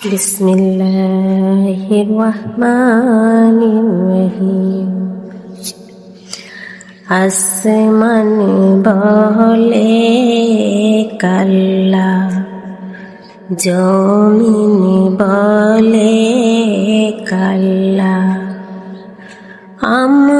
بسم الله الرحمن الرحيم আসমান বলে কাল্লা জমিন বলে কাল্লা আমরা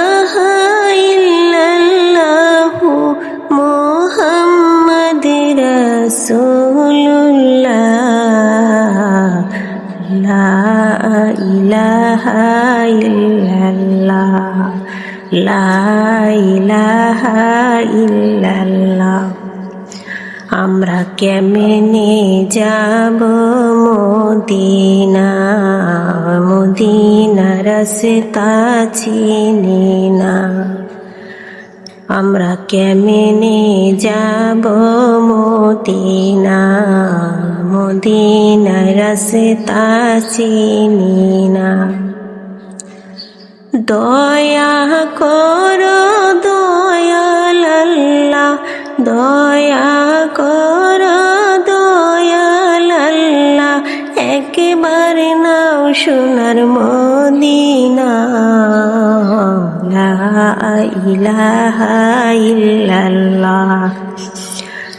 লা ইলাহা ইল্লাল্লাহ, লা ইলাহা ইল্লাল্লাহ। আমরা কেমনে যাব মদিনা? মদিনা রাস্তা চিনি না। আমরা কেমনে যাব মদিনা? মদিনা রাস্তা চিনি না দয়া করো দয়াল আল্লাহ দয়া করো দয়াল আল্লাহ একেবারে নাও সোনার মদিনা। লা ইলাহা ইল্লাল্লাহ।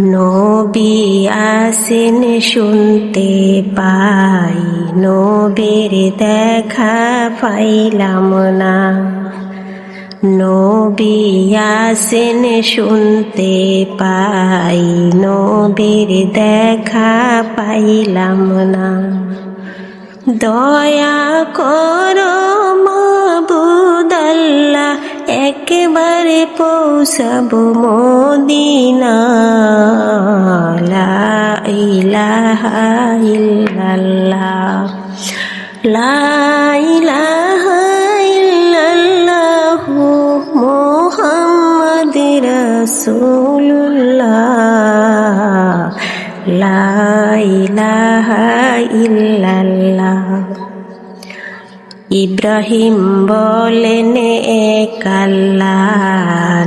নবী আসেন শুনতে পাই, নবীর দেখা পাইলাম না। নবী আসেন শুনতে পাই, নবীর দেখা পাইলাম না। দয়া করো পৌঁছাব মদিনা। লা ইলাহা ইল্লাল্লাহ। লা ইলাহা ইল্লাল্লাহ মুহাম্মদ রাসূলুল্লাহ। ইব্রাহিম বলেন এক আল্লাহ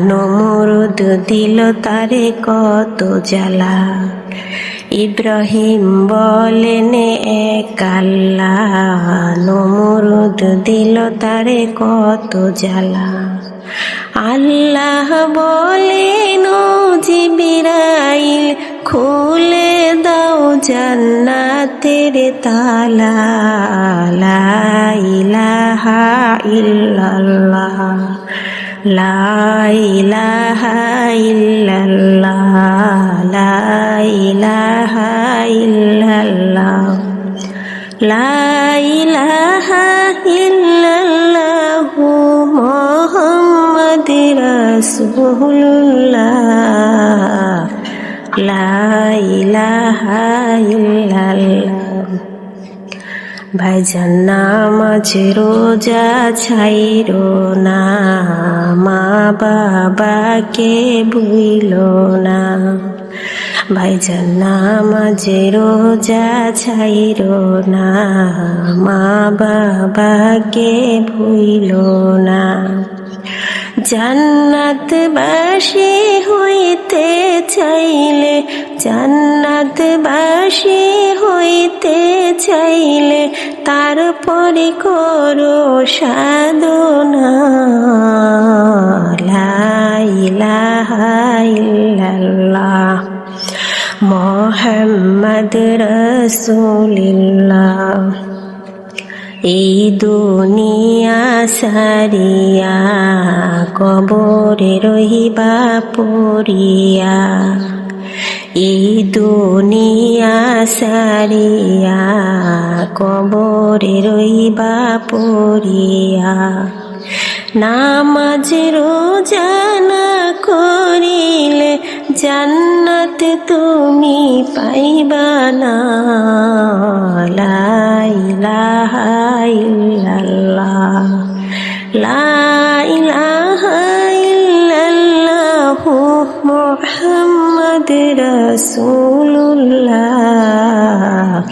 নমরুদ দিল তারে কত জ্বালা। ইব্রাহিম বলেন এক আল্লাহ নমরুদ দিল তারে কত জ্বালা। আল্লাহ বলেন জিবিরাইল, খুলে দাও জান্নাতের তালা লা ইলাহা ইল্লাল্লাহ লা ইলাহা ইল্লাল্লাহ লা ইলাহা ইল্লাল্লাহ ভাইজান নামাজ রোজা ছাইরো না, মা বাবাকে ভুইল না। ভাইজান নামাজ রোজা ছাইরো না, মা বাবাকে ভুইল না। জান্নাতবাসী হইতে চাইলে জান্নাতবাসী হইতে চাইলে তারপরে করো সাধনা। লা ইলাহা ইল্লাল্লাহ। মোহাম্মদ রসুলিল্লাহ। এই দুনিয়া সারিয়া কবরে রহিবা পড়িয়া। এই দুনিয়া সারিয়া কবরে রইবা পড়িয়া। নামাজ রোজা জান্নাত তুমি পাইবা না। লা ইলাহা ইল্লাল্লাহ। লা ইল্লাল্লাহ মুহাম্মদ রাসূলুল্লাহ।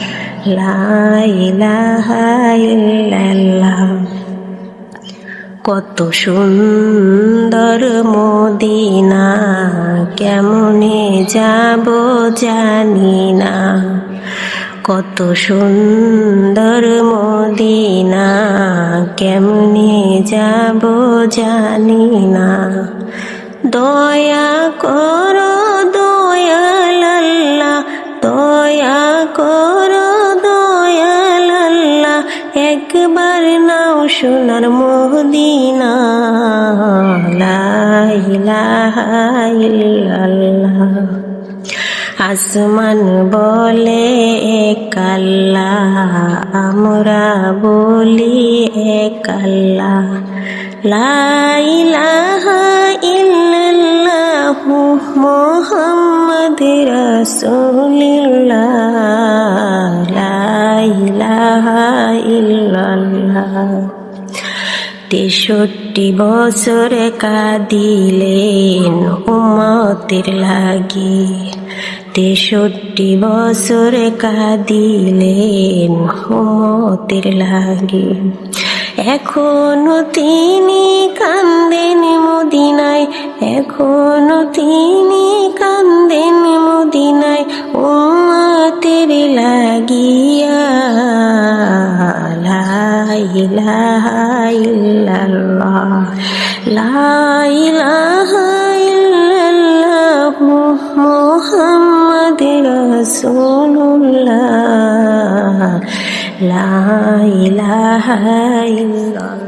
লা ইল্লাল্লাহ। কত সুন্দর মদিনা, কেমনে যাব জানি না। কত সুন্দর মদিনা, কেমনে যাব জানি না। দয়া করো দয়াল আল্লাহ দয়া করো একবার নাও সোনার মদিনা। আসমান বলে এক আল্লাহ আমরা বলি এক আল্লাহ লা ইলাহা ইল্লাল্লাহ মুহাম্মদ রাসূলুল্লাহ। ইলাহা ইল্লাল্লাহ। তেষট্টি বছর কাঁদিলেন উমতের লাগি। তেষট্টি বছর কাঁদিলেন উমতের লাগি। এখনও তিনি কান্দেন মদিনায়, এখনও তিনি কান্দেন মদিনায়। উম্মতের লাগিয়া লা ইলাহা ইল্লাল্লাহ লা ইলাহা ইল্লাল্লাহ মুহাম্মদ রাসূলুল্লাহ লা ইল্লাল্লাহ